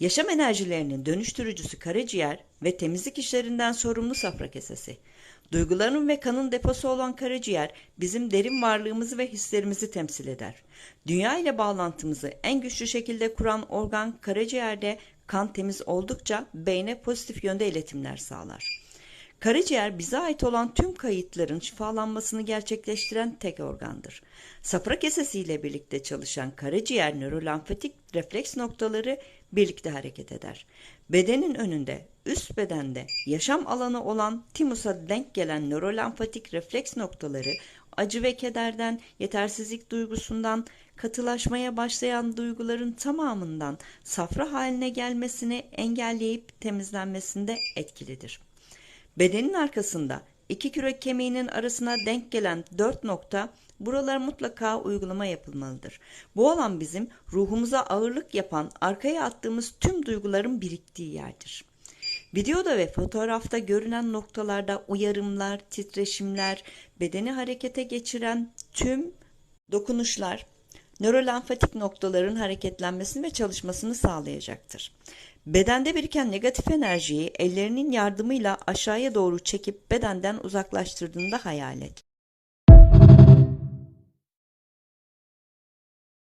Yaşam enerjilerinin dönüştürücüsü karaciğer ve temizlik işlerinden sorumlu safra kesesi. Duyguların ve kanın deposu olan karaciğer bizim derin varlığımızı ve hislerimizi temsil eder. Dünya ile bağlantımızı en güçlü şekilde kuran organ karaciğerde kan temiz oldukça beyne pozitif yönde iletimler sağlar. Karaciğer bize ait olan tüm kayıtların şifalanmasını gerçekleştiren tek organdır. Safra kesesiyle birlikte çalışan karaciğer nörolenfatik refleks noktaları birlikte hareket eder. Bedenin önünde, üst bedende yaşam alanı olan timusa denk gelen nörolenfatik refleks noktaları acı ve kederden, yetersizlik duygusundan, katılaşmaya başlayan duyguların tamamından safra haline gelmesini engelleyip temizlenmesinde etkilidir. Bedenin arkasında iki kürek kemiğinin arasına denk gelen dört nokta buralara mutlaka uygulama yapılmalıdır. Bu alan bizim ruhumuza ağırlık yapan arkaya attığımız tüm duyguların biriktiği yerdir. Videoda ve fotoğrafta görünen noktalarda uyarımlar, titreşimler, bedeni harekete geçiren tüm dokunuşlar nörolenfatik noktaların hareketlenmesini ve çalışmasını sağlayacaktır. Bedende biriken negatif enerjiyi ellerinin yardımıyla aşağıya doğru çekip bedenden uzaklaştırdığında hayal et.